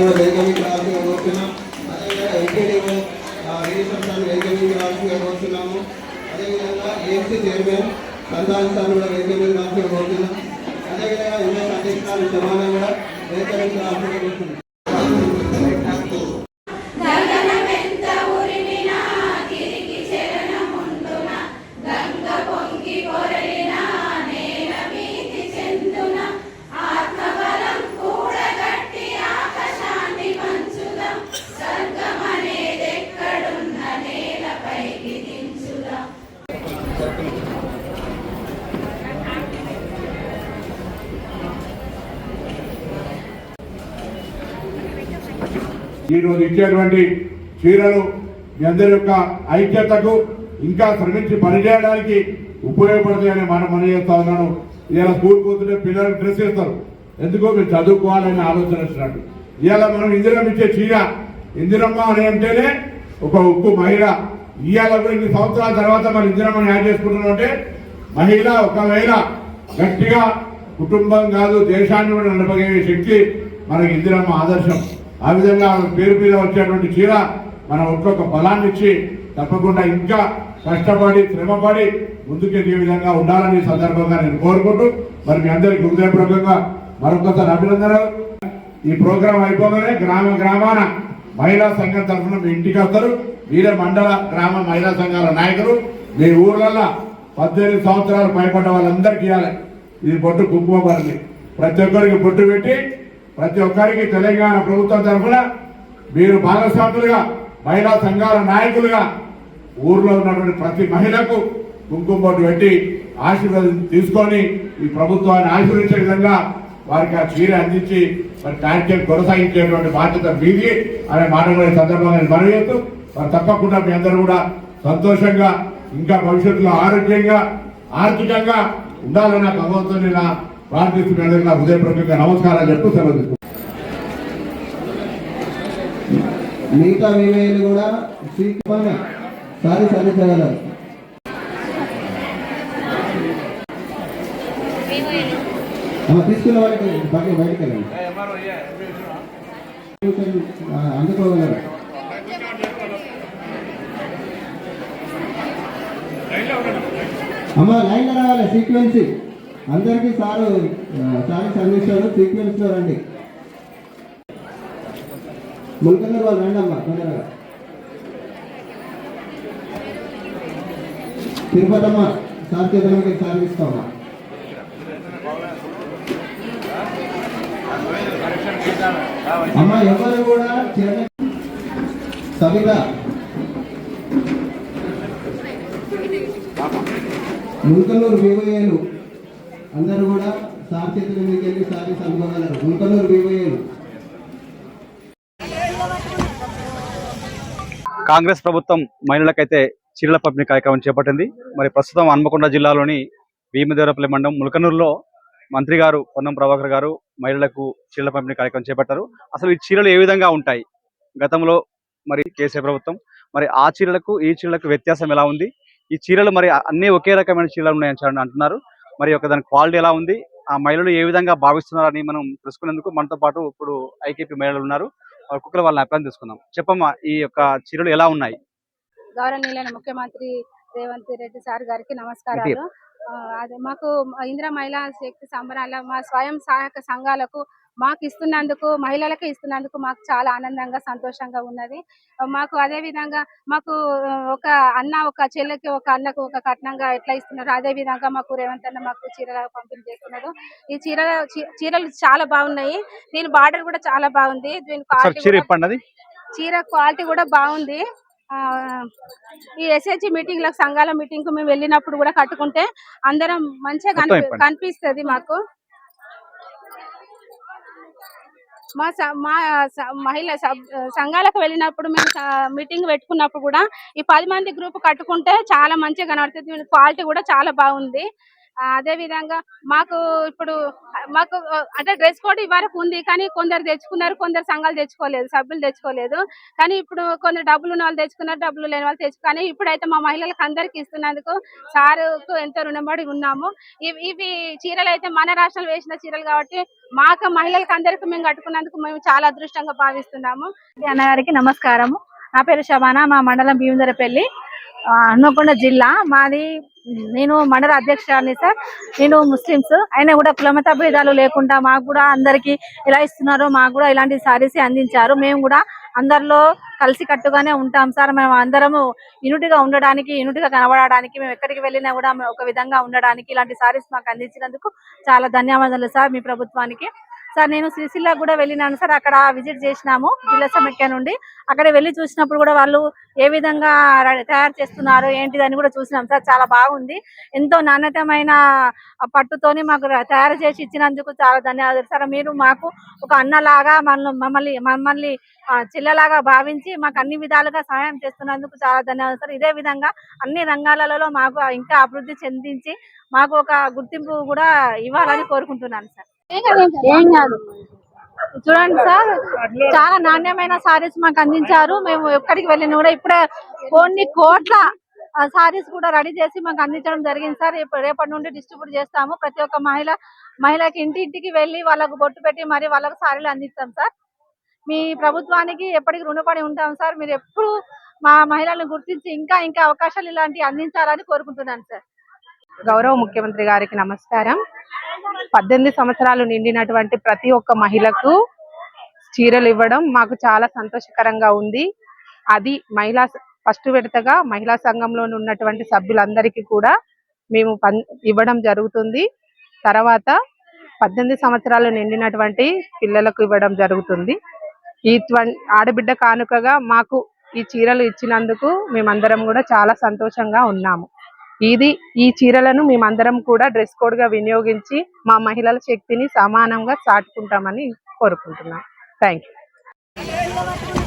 కూడా వేగంగా రావాల్సిందిగా కోరుతున్నాం అదేవిధంగా ఎన్టీడీ రిజిస్ట్రేషన్ వేగంగా రావాల్సిందిగా కోరుతున్నాము అదేవిధంగా ఏఎంసీ చైర్మన్ సంతాన సార్ కూడా వేగంగా రావాల్సిందిగా కోరుతున్నాం అదేవిధంగా ఎన్నో అధ్యక్షులు సమానం కూడా వేగంగా రావాల్సిందిగా కోరుతున్నాం ఈరోజు ఇచ్చేటువంటి చీరలు మీ అందరి యొక్క ఐక్యతకు ఇంకా శ్రమించి పనిచేయడానికి ఉపయోగపడతాయని మనం మన చేస్తా ఉన్నాను. ఇలా స్కూల్ పోతుంటే పిల్లలకు డ్రెస్ చేస్తారు ఎందుకో మీరు చదువుకోవాలని ఆలోచన వచ్చినట్టు. ఇవాళ మనం ఇందిరం ఇచ్చే చీర ఇందిరమ్మ అని అంటేనే ఒక ఉక్కు మహిళ. ఇవాళ కూడా ఇన్ని సంవత్సరాల తర్వాత మనం ఇందిరమ్మని యాడ్ చేసుకుంటున్నాం అంటే మహిళ ఒకవేళ గట్టిగా కుటుంబం కాదు దేశాన్ని కూడా నడపగలిగే శక్తి మనకి ఇందిరమ్మ ఆదర్శం. ఆ విధంగా పేరు మీద వచ్చేటువంటి చీర మన ఒక్కొక్క బలాన్ని ఇచ్చి తప్పకుండా ఇంకా కష్టపడి శ్రమపడి ముందుకెళ్ళే విధంగా ఉండాలని ఈ సందర్భంగా నేను కోరుకుంటూ మరి మీ అందరికీ హృదయపూర్వకంగా మరొకసారి అభినందనలు. ఈ ప్రోగ్రాం అయిపోగానే గ్రామ గ్రామాన మహిళా సంఘం తరఫున మీ ఇంటికి వస్తారు. వీరే మండల గ్రామ మహిళా సంఘాల నాయకులు మీ ఊర్లలో పద్దెనిమిది సంవత్సరాలు పైపడ్డ వాళ్ళందరికీ ఇవ్వాలి. ఇది బొట్టు కుంకుమ ప్రతి ఒక్కరికి బొట్టు పెట్టి ప్రతి ఒక్కరికి తెలంగాణ ప్రభుత్వం తరఫున మీరు భాగస్వాములుగా మహిళా సంఘాల నాయకులుగా ఊర్లో ఉన్నటువంటి ప్రతి మహిళకు కుంకుమ బొట్టు పెట్టి ఆశీర్వాదం తీసుకొని ఈ ప్రభుత్వాన్ని ఆశీర్వించే విధంగా వారికి ఆ చీర అందించి మరి కార్యక్రమం కొనసాగించేటువంటి బాధ్యత మీది అనే మాట సందర్భంగా మనవి చేస్తూ మరి తప్పకుండా మీ అందరూ కూడా సంతోషంగా ఇంకా భవిష్యత్తులో ఆరోగ్యంగా ఆర్థికంగా ఉండాలని నాకు భగవంతుని నా ప్రార్థిస్తున్నందుకు నా హృదయపూర్వకంగా నమస్కారాలు చెప్తూ సెలవు మిగతా వివేలు కూడా సీక్రమంగా సారి సాధించగలరు అమ్మ, తీసుకున్న వాళ్ళకి బాగా బయటకు వెళ్ళండి. అందుకోగలరు. అమ్మ లైన్ రావాలి. సీక్వెన్సీ. అందరికీ సారు ఆ, సారీ సంధిస్తారు సీక్వెన్స్లో రండి. ముల్కన్నర్ వాళ్ళు రండి. అమ్మా తొందరగా తిరుపతమ్మ సార్ చేతనకి సార్ ఇస్తామా? అమ్మ ఎవరు కూడా చిన్న సవిత ముల్కన్నూరు వివోఏలు అందరూ కూడా సార్ చేతుల మీదకి వెళ్ళి సారీ సంపగలరు కాంగ్రెస్ ప్రభుత్వం మహిళలకైతే చీరల పంపిణీ కార్యక్రమం చేపట్టింది. మరి ప్రస్తుతం హన్మకొండ జిల్లాలోని భీమదేవరపల్లి మండలం ములకనూరులో మంత్రి గారు పొన్నం ప్రభాకర్ గారు మహిళలకు చీరల పంపిణీ కార్యక్రమం చేపట్టారు. అసలు ఈ చీరలు ఏ విధంగా ఉంటాయి? గతంలో మరి కేసీఆర్ ప్రభుత్వం మరి ఆ చీరలకు ఈ చీరలకు వ్యత్యాసం ఎలా ఉంది? ఈ చీరలు మరి అన్ని ఒకే రకమైన చీరలు ఉన్నాయని అంటున్నారు. మరి ఒక దాని క్వాలిటీ ఎలా ఉంది? ఆ మహిళలు ఏ విధంగా భావిస్తున్నారని మనం తెలుసుకునేందుకు మనతో పాటు ఇప్పుడు ఐకేపీ మహిళలు ఉన్నారు. ఒక్కొక్కరు వాళ్ళ అభిప్రాయం తీసుకుందాం చెప్పమ్మా ఈ యొక్క చీరలు ఎలా ఉన్నాయి? గౌరవనీయులైన ముఖ్యమంత్రి రేవంత్ రెడ్డి సార్ గారికి నమస్కారాలు. అదే మాకు ఇందిరా మహిళా శక్తి సంబరాల మా స్వయం సహాయక సంఘాలకు మాకు ఇస్తున్నందుకు మహిళలకే ఇస్తున్నందుకు మాకు చాలా ఆనందంగా సంతోషంగా ఉన్నది. మాకు అదే విధంగా మాకు ఒక అన్న ఒక చెల్లెకి ఒక అన్నకు ఒక కట్నంగా ఎట్లా ఇస్తున్నారు? అదే విధంగా మాకు రేవంత్ అన్న మాకు చీరల పంపిణీ చేస్తున్నారు. ఈ చీర చీరలు చాలా బాగున్నాయి. దీని బార్డర్ కూడా చాలా బాగుంది. దీని quality చీర క్వాలిటీ కూడా బాగుంది. ఈ ఎస్హెచ్ మీటింగ్లకు సంఘాల మీటింగ్కు మేము వెళ్ళినప్పుడు కూడా కట్టుకుంటే అందరం మంచిగా. కనిపిస్తది మాకు. మా మా మహిళ సబ్- సంఘాలకు వెళ్ళినప్పుడు మేము మీటింగ్ పెట్టుకున్నప్పుడు కూడా ఈ పది మంది గ్రూప్ కట్టుకుంటే చాలా మంచిగా కనబడుతుంది. క్వాలిటీ కూడా చాలా బాగుంది. అదే విధంగా మాకు ఇప్పుడు మాకు అంటే డ్రెస్ కోడ్ ఇవరకు ఉంది కానీ కొందరు తెచ్చుకున్నారు కొందరు సంఘాలు తెచ్చుకోలేదు సభ్యులు తెచ్చుకోలేదు. కానీ ఇప్పుడు కొందరు డబ్బులు ఉన్న వాళ్ళు తెచ్చుకున్నారు డబ్బులు లేని వాళ్ళు తెచ్చుకు కానీ ఇప్పుడైతే మా మహిళలకు అందరికి ఇస్తున్నందుకు సారుకు ఎంతో రుణపడి ఉన్నాము. ఇవి ఇవి చీరలు అయితే మన రాష్ట్రంలో వేసిన చీరలు కాబట్టి మాకు మహిళలకు అందరికి మేము కట్టుకున్నందుకు మేము చాలా అదృష్టంగా భావిస్తున్నాము. అన్నగారికి నమస్కారము. నా పేరు శబానా మా మండలం భీమదరపల్లి. హన్మకొండ జిల్లా. మాది నేను మండల అధ్యక్షురాలిని సార్. నేను ముస్లిమ్స్. అయినా కూడా కులమత భేదాలు లేకుండా మాకు కూడా అందరికి ఎలా ఇస్తున్నారో మాకు కూడా ఇలాంటి సారీస్ అందించారు. మేము కూడా అందరిలో కలిసి కట్టుగానే ఉంటాం సార్. మేము అందరము యూనిట్గా ఉండడానికి యూనిట్గా కనబడడానికి మేము ఎక్కడికి వెళ్ళినా కూడా ఒక విధంగా ఉండడానికి ఇలాంటి సారీస్ మాకు అందించినందుకు చాలా ధన్యవాదాలు సార్ మీ ప్రభుత్వానికి. సార్ నేను సిరిసిల్ల కూడా వెళ్ళినాను సార్. అక్కడ విజిట్ చేసినాము జిల్లా సమైక్య నుండి. అక్కడ వెళ్ళి చూసినప్పుడు కూడా వాళ్ళు ఏ విధంగా తయారు చేస్తున్నారు ఏంటిదని కూడా చూసినాం సార్. చాలా బాగుంది. ఎంతో నాణ్యతమైన పట్టుతోని మాకు తయారు చేసి ఇచ్చినందుకు చాలా ధన్యవాదాలు సార్. మీరు మాకు ఒక అన్నలాగా మమ్మల్ని మమ్మల్ని మమ్మల్ని ఆ, చెల్లెలాగా భావించి మాకు అన్ని విధాలుగా సహాయం చేస్తున్నందుకు చాలా ధన్యవాదాలు సార్. ఇదే విధంగా అన్ని రంగాలలో మాకు ఇంకా అభివృద్ధి చెందించి మాకు ఒక గుర్తింపు కూడా ఇవ్వాలని కోరుకుంటున్నాను సార్. ఏం కాదు. చూడండి సార్ చాలా నాణ్యమైన సారీస్ మాకు అందించారు. మేము ఎక్కడికి వెళ్ళిన కూడా ఇప్పుడే కొన్ని కోట్ల సారీస్ కూడా రెడీ చేసి మాకు అందించడం జరిగింది సార్. రేపటి నుండి డిస్ట్రిబ్యూట్ చేస్తాము. ప్రతి ఒక్క మహిళ మహిళకి ఇంటింటికి వెళ్ళి వాళ్ళకు బొట్టు పెట్టి మరి వాళ్ళకు సారీలు అందిస్తాం సార్. మీ ప్రభుత్వానికి ఎప్పటికి రుణపడి ఉంటాం సార్. మీరు ఎప్పుడు మా మహిళలను గుర్తించి ఇంకా ఇంకా అవకాశాలు ఇలాంటివి అందించాలని కోరుకుంటున్నాను సార్. గౌరవ ముఖ్యమంత్రి గారికి నమస్కారం. పద్దెనిమిది సంవత్సరాలు నిండినటువంటి ప్రతి ఒక్క మహిళకు చీరలు ఇవ్వడం మాకు చాలా సంతోషకరంగా ఉంది. అది మహిళా ఫస్ట్ విడతగా మహిళా సంఘంలో ఉన్నటువంటి సభ్యులందరికీ కూడా మేము ఇవ్వడం జరుగుతుంది. తర్వాత పద్దెనిమిది సంవత్సరాలు నిండినటువంటి పిల్లలకు ఇవ్వడం జరుగుతుంది. ఈ ఆడబిడ్డ కానుకగా మాకు ఈ చీరలు ఇచ్చినందుకు మేమందరం కూడా చాలా సంతోషంగా ఉన్నాము. ఇది ఈ చీరలను మేమందరం కూడా డ్రెస్ కోడ్గా వినియోగించి మా మహిళల శక్తిని సమానంగా చాటుకుంటామని కోరుకుంటున్నాం. Thank you